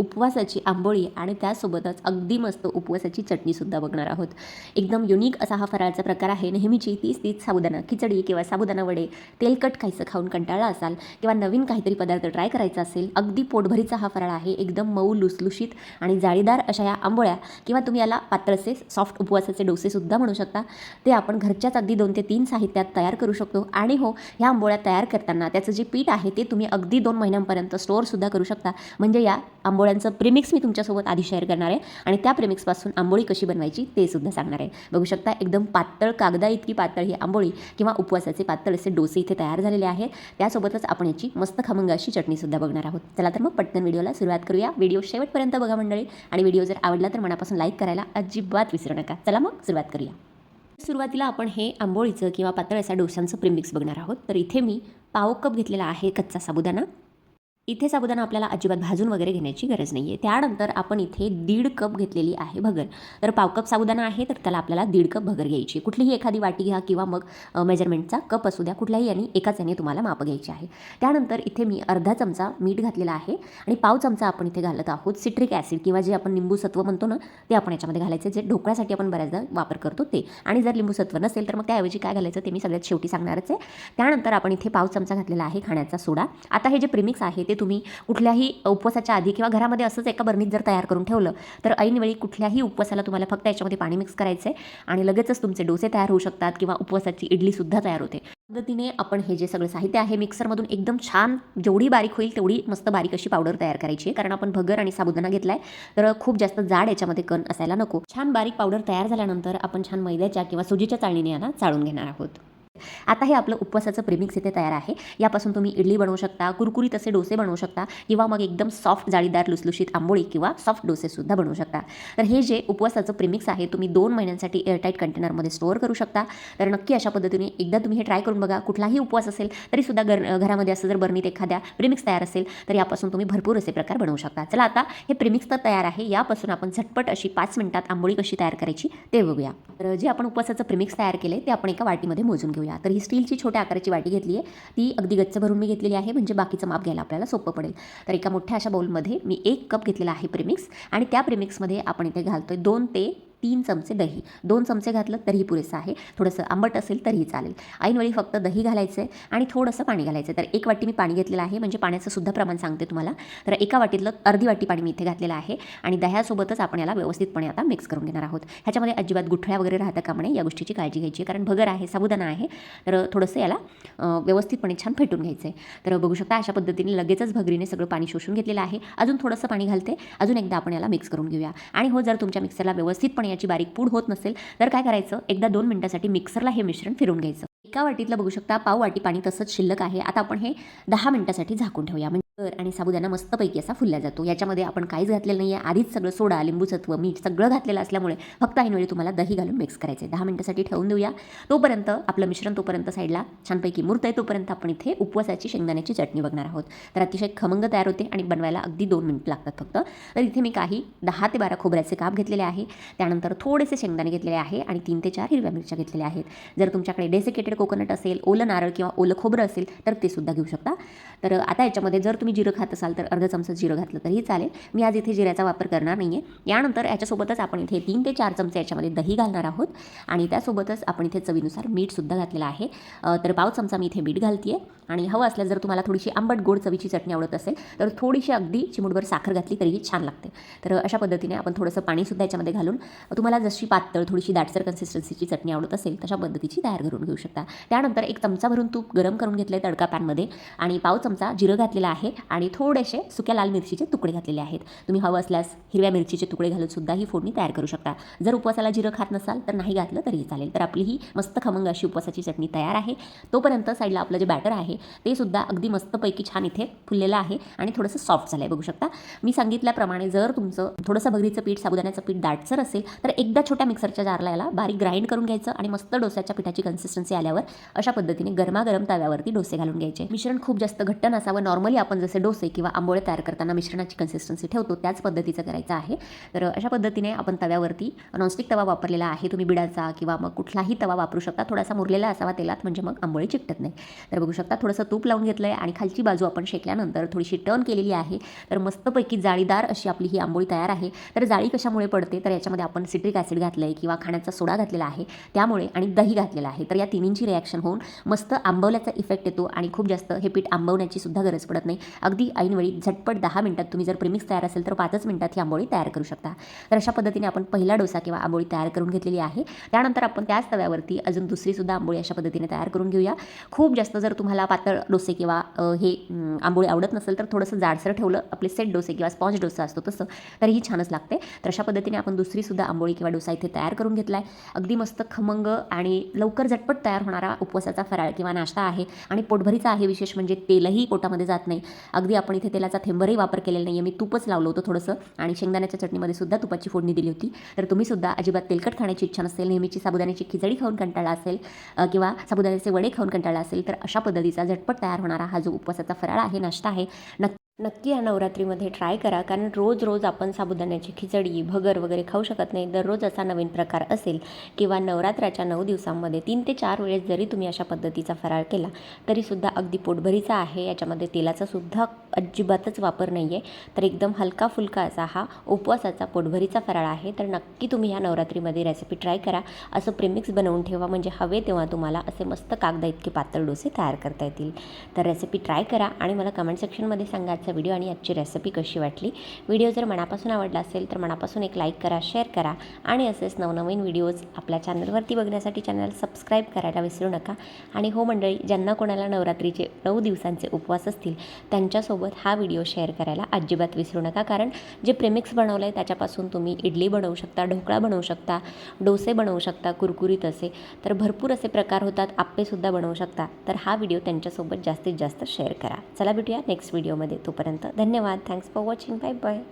उपवासाची आंबोळी आणि त्यासोबतच अगदी मस्त उपवासाची चटणीसुद्धा बघणार आहोत. एकदम युनिक असा हा फराळचा प्रकार आहे. नेहमीची तीच तीच साबुदाणा. खिचडी किंवा साबुदाणा वडे तेलकट खायचं खाऊन कंटाळा असाल किंवा नवीन काहीतरी पदार्थ ट्राय करायचा असेल अगदी पोटभरीचा हा फराळ आहे. एकदम मऊ लुसलुशीत आणि जाळीदार अशा या आंबोळ्या किंवा तुम्ही याला पात्रसे सॉफ्ट उपवासाचे डोसेसुद्धा म्हणू शकता. ते आपण घरच्याच अगदी दोन ते तीन साहित्यात तयार करू शकतो. आणि हो ह्या आंबोळ्या तयार करताना त्याचं जे पीठ आहे ते तुम्ही अगदी दोन महिन्यांपर्यंत स्टोअरसुद्धा करू शकता. म्हणजे या आंबोळ्या आंबोळ्यांचं प्रिमिक्स मी तुमच्यासोबत आधी शेअर करणार आहे आणि त्या प्रिमिक्सपासून आंबोळी कशी बनवायची ते सुद्धा सांगणार आहे. बघू शकता एकदम पातळ कागदा इतकी पातळ ही आंबोळी किंवा उपवासाचे पातळ असे डोसे इथे तयार झालेले आहेत. त्यासोबतच आपण याची मस्त खमंग अशी चटणीसुद्धा बघणार आहोत. चला तर मग पटकन व्हिडिओला सुरुवात करूया. व्हिडिओ शेवटपर्यंत बघा मंडळी आणि व्हिडिओ जर आवडला तर मनापासून लाईक करायला अजिबात विसरू नका. चला मग सुरुवात करूया. सुरुवातीला आपण हे आंबोळीचं किंवा पातळ अशा डोशांचं प्रिमिक्स बघणार आहोत. तर इथे मी पाव कप घेतलेला आहे कच्चा साबुदाणा. इथे साबुदाणा आपल्याला अजिबात भाजून वगैरे घेण्याची गरज नाही आहे त्यानंतर आपण इथे दीड कप घेतलेली आहे भगर. तर पाव कप साबुदाणा आहे तर त्याला आपल्याला दीड कप भगर घ्यायची कुठलीही एखादी वाटी घ्या किंवा मग मेजरमेंटचा कप असू द्या कुठल्याही याने एकाच याने तुम्हाला माप घ्यायची आहे. त्यानंतर इथे मी अर्धा चमचा मीठ घातलेला आहे आणि पाव चमचा आपण इथे घालत आहोत सिट्रिक ॲसिड किंवा जे आपण लिंबू सत्व म्हणतो ना ते आपण याच्यामध्ये घालायचं जे ढोकळ्यासाठी आपण बऱ्याचदा वापर करतो ते. आणि जर लिंबू सत्व नसेल तर मग त्याऐवजी काय घालायचं ते मी सगळ्यात शेवटी सांगणारच आहे. त्यानंतर आपण इथे पाव चमचा घातलेला आहे खाण्याचा सोडा. आता हे जे प्रिमिक्स आहे ते तुम्ही कुठल्याही उपवासाच्या आधी किंवा घरामध्ये असंच एका बरणीत जर तयार करून ठेवलं तर ऐनवेळी कुठल्याही उपवासाला तुम्हाला फक्त याच्यामध्ये पाणी मिक्स करायचं आहे आणि लगेचच तुमचे डोसे तयार होऊ शकतात किंवा उपवासाची इडलीसुद्धा तयार होते. पद्धतीने आपण हे जे सगळं साहित्य आहे मिक्सरमधून एकदम छान जेवढी बारीक होईल तेवढी मस्त बारीक अशी पावडर तयार करायची आहे. कारण आपण भगर आणि साबुदाणा घेतला आहे तर खूप जास्त जाड याच्यामध्ये कण असायला नको. छान बारीक पावडर तयार झाल्यानंतर आपण छान मैद्याच्या किंवा सुजीच्या चाळणीने याला चाळून घेणार आहोत. आता हे आपलं उपवासाचं प्रेमिक्स इथे तयार आहे. यापासून तुम्ही इडली बनवू शकता कुरकुरीत असे डोसे बनवू शकता किंवा मग एकदम सॉफ्ट जाळीदार लुसलुशीत आंबोळी किंवा सॉफ्ट डोसेसुद्धा बनवू शकता. तर हे जे उपवासाचं प्रेमिक्स आहे तुम्ही दोन महिन्यांसाठी एअरटाईट कंटेनरमध्ये स्टोअर करू शकता. तर नक्की अशा पद्धतीने एकदा तुम्ही हे ट्राय करून बघा कुठलाही उपवास असेल तरीसुद्धा घर घरामध्ये असं जर बर्नीत एखाद्या प्रेमिक्स तयार असेल तर यापासून तुम्ही भरपूर असे प्रकार बनवू शकता. चला आता हे प्रेमिक्स तर तयार आहे. यापासून आपण झटपट अशी पाच मिनिटात आंबोळी कशी तयार करायची ते बघूया. तर जे आपण उपवासाचं प्रेमिक्स तयार केले ते आपण एका वाटीमध्ये मोजून घेऊया. तर ही स्टीलची छोट्या आकाराची वाटी घेतली आहे. ती अगदी गच्च भरून मी घेतलेली आहे म्हणजे बाकीचं माप घ्यायला आपल्याला सोपं पडेल. तर एका मोठ्या अशा बाउलमध्ये मी एक कप घेतलेला आहे प्रेमिक्स आणि त्या प्रेमिक्समध्ये आपण इथे घालतो आहे दोन ते तीन चमचे दही. दोन चमचे घातलं तरीही पुरेसं आहे. थोडंसं आंबट असेल तरीही चालेल. ऐनवेळी फक्त दही घालायचं आहे आणि थोडंसं पाणी घालायचं तर एक वाटी मी पाणी घेतलेलं आहे. म्हणजे पाण्याचं सुद्धा प्रमाण सांगते तुम्हाला. तर एका वाटीतलं अर्धी वाटी पाणी मी इथे घातलेलं आहे. आणि दह्यासोबतच आपण याला व्यवस्थितपणे आता मिक्स करून घेणार आहोत. ह्याच्यामध्ये अजिबात गुठळ्या वगैरे राहतं का म्हणे या गोष्टीची काळजी घ्यायची कारण भगर आहे साबुदाणा आहे. तर थोडंसं याला व्यवस्थितपणे छान फेटून घ्यायचं आहे तर बघू शकता अशा पद्धतीने लगेचच भगरीने सगळं पाणी शोषून घेतलेलं आहे. अजून थोडंसं पाणी घालते. अजून एकदा आपण याला मिक्स करून घेऊया. आणि हो जर तुमच्या मिक्सरला व्यवस्थितपणे याची बारीक पूड होत नसेल तर काय करायचं? एकदा दोन मिनिटासाठी मिक्सरला हे मिश्रण फिरून घ्यायचं. एका वाटीतलं बघू शकता पाव वाटी पाणी तसंच शिल्लक आहे. आता आपण हे दहा मिनिटासाठी झाकून ठेवूया. म्हणजे तर आणि साबुदाणा मस्तपैकी असा फुलला जातो. याच्यामध्ये आपण काहीच घातलेलं नाही आहे आधीच सगळं सोडा लिंबू सत्व मीठ सगळं घातलेलं असल्यामुळे फक्त ऐनवेळी तुम्हाला दही घालून मिक्स करायचं आहे दहा मिनटासाठी ठेवून देऊया. तोपर्यंत आपलं मिश्रण तोपर्यंत साईडला छानपैकी मूर्त आहे तोपर्यंत आपण इथे उपवासाची शेंगदाण्याची चटणी बघणार आहोत. तर अतिशय खमंग तयार होते आणि बनवायला अगदी दोन मिनटं लागतात फक्त. तर इथे मी काही दहा ते बारा खोबऱ्याचे काप घेतलेले आहे. त्यानंतर थोडेसे शेंगदाणे घेतलेले आहे आणि तीन ते चार हिरव्या मिरच्या घेतलेल्या आहेत. जर तुमच्याकडे डेसिकेटेड कोकोनट असेल ओलं नारळ किंवा ओलं खोबरं असेल तर ते सुद्धा घेऊ शकता. तर आता याच्यामध्ये जर तुम्ही जिरं खात असाल तर अर्धा चमचा जिरं घातलं तरीही चालेल. मी आज इथे जिऱ्याचा वापर करणार नाही आहे यानंतर याच्यासोबतच आपण इथे तीन ते चार चमचे याच्यामध्ये दही घालणार आहोत. आणि त्यासोबतच आपण इथे चवीनुसार मीठसुद्धा घातलेलं आहे. तर पाव चमचा मी इथे मीठ घालते आणि हवं असल्यास जर तुम्हाला थोडीशी आंबट गोड चवीची चटणी आवडत असेल तर थोडीशी अगदी चिमुटभर साखर घातली तरीही छान लागते. तर अशा पद्धतीने आपण थोडंसं पाणीसुद्धा याच्यामध्ये घालून तुम्हाला जशी पातळ थोडीशी दाटसर कन्सिस्टन्सीची चटणी आवडत असेल तशा पद्धतीची तयार करून घेऊ शकता. त्यानंतर एक चमचा भरून तूप गरम करून घेतलं आहे तडका पॅनमध्ये आणि पाव चमचा जिरं घातलेला आहे आणि थोडेसे सुक्या लाल मिरचीचे तुकडे घातलेले आहेत. तुम्ही हवं असल्यास हिरव्या मिरचीचे तुकडे घालून सुद्धा ही फोडणी तयार करू शकता. जर उपवासाला जिरं खात नसाल तर नाही घातलं तरीही चालेल. तर आपली ही मस्त खमंग अशी उपवासाची चटणी तयार आहे. तोपर्यंत साईडला आपलं जे बॅटर आहे ते सुद्धा अगदी मस्तपैकी छान इथे फुललेलं आहे आणि थोडंसं सॉफ्ट झालं आहे बघू शकता. मी सांगितल्याप्रमाणे जर तुमचं थोडंसं भगरीचं पीठ साबुदाण्याचं पीठ दाटसर असेल तर एकदा छोट्या मिक्सरच्या जारला याला बारीक ग्राइंड करून घ्यायचं आणि मस्त डोस्याच्या पिठाची कन्सिस्टन्सी आल्यावर अशा पद्धतीने गरमागरम तव्यावरती डोसे घालून घ्यायचे. मिश्रण खूप जास्त घट्ट नसावं. नॉर्मली आपण जसे डोसे किंवा आंबोळे तयार करताना मिश्रणाची कन्सिस्टन्सी ठेवतो त्याच पद्धतीचं करायचं आहे. तर अशा पद्धतीने आपण तव्यावरती नॉनस्टिक तवा वापरलेला आहे. तुम्ही बिडाचा किंवा मग कुठलाही तवा वापरू शकता. थोडासा मुरलेला असावा तेलात म्हणजे मग आंबोळी चिकटत नाही. तर बघू शकता थोडं थोडंसं तूप लावून घेतलं आहे आणि खालची बाजू आपण शेकल्यानंतर थोडीशी टर्न केलेली आहे. तर मस्तपैकी जाळीदार अशी आपली ही आंबोळी तयार आहे. तर जाळी कशामुळे पडते? तर याच्यामध्ये आपण सिट्रिक ॲसिड घातलं आहे किंवा खाण्याचा सोडा घातलेला आहे त्यामुळे आणि दही घातलेलं आहे. तर या तिन्हींची रिॲक्शन होऊन मस्त आंबवल्याचा इफेक्ट येतो आणि खूप जास्त हे पीठ आंबवण्याची सुद्धा गरज पडत नाही. अगदी ऐनवेळी झटपट दहा मिनिटात तुम्ही जर प्रिमिक्स तयार असेल तर पाचच मिनिटात ही आंबोळी तयार करू शकता. तर अशा पद्धतीने आपण पहिला डोसा किंवा आंबोळी तयार करून घेतलेली आहे. त्यानंतर आपण त्याच तव्यावरती अजून दुसरीसुद्धा आंबोळी अशा पद्धतीने तयार करून घेऊया. खूप जास्त जर तुम्हाला पातळ डोसे किंवा हे आंबोळी आवडत नसेल तर थोडंसं जाडसर ठेवलं आपले सेट डोसे किंवा स्पॉन्ज डोसा असतो तसं तरीही छानच लागते. तर अशा पद्धतीने आपण दुसरीसुद्धा आंबोळी किंवा डोसा इथे तयार करून घेतला आहे अगदी मस्त खमंग आणि लवकर झटपट तयार होणारा उपवासाचा फराळ किंवा नाश्ता आहे आणि पोटभरीचा आहे विशेष म्हणजे तेलही पोटामध्ये जात नाही. अगदी आपण इथे तेलाचा थेंबरही वापर केलेला नाही आहे मी तूपच लावलं होतं थोडंसं आणि शेंगदाण्याच्या चटणीमध्ये सुद्धा तुपाची फोडणी दिली होती. तर तुम्ही सुद्धा अजिबात तेलकट खाण्याची इच्छा नसेल नेहमीची साबुदाण्याची खिचडी खाऊन कंटाळा असेल किंवा साबुदाण्याचे वडे खाऊन कंटाळा असेल तर अशा पद्धतीचा झटपट तयार होणारा हा जो उपवासाचा फराळ आहे नाश्ता आहे नक्की नक्की या नवरात्रीमध्ये ट्राय करा. कारण रोज रोज आपण साबुदाण्याची खिचडी भगर वगैरे खाऊ शकत नाही. दररोज असा नवीन प्रकार असेल किंवा नवरात्राच्या नऊ दिवसांमध्ये तीन ते चार वेळेस जरी तुम्ही अशा पद्धतीचा फराळ केला तरीसुद्धा अगदी पोटभरीचा आहे. याच्यामध्ये तेलाचा सुद्धा अजिबातच वापर नाही आहे तर एकदम हलका फुलका असा हा उपवासाचा पोटभरीचा फराळ आहे. तर नक्की तुम्ही ह्या नवरात्रीमध्ये रेसिपी ट्राय करा. असं प्रेमिक्स बनवून ठेवा. म्हणजे हवे तेव्हा तुम्हाला असे मस्त कागदा इतके पातळ डोसे तयार करता येतील. तर रेसिपी ट्राय करा आणि मला कमेंट सेक्शनमध्ये सांगायचं आजचा व्हिडिओ आणि आजची रेसिपी कशी वाटली? व्हिडिओ जर मनापासून आवडला असेल तर मनापासून एक लाईक करा शेअर करा आणि असेच नवनवीन व्हिडिओज आपल्या चॅनलवरती बघण्यासाठी चॅनल सबस्क्राईब करायला विसरू नका. आणि हो मंडळी ज्यांना कोणाला नवरात्रीचे नऊ दिवसांचे उपवास असतील त्यांच्यासोबत हा व्हिडिओ शेअर करायला अजिबात विसरू नका. कारण जे प्रेमिक्स बनवलं आहे त्याच्यापासून तुम्ही इडली बनवू शकता ढोकळा बनवू शकता डोसे बनवू शकता कुरकुरीत असे. तर भरपूर असे प्रकार होतात आप्पेसुद्धा बनवू शकता. तर हा व्हिडिओ त्यांच्यासोबत जास्तीत जास्त शेअर करा. चला भेटूया नेक्स्ट व्हिडिओमध्ये तो तोपर्यंत धन्यवाद. Thanks for watching bye bye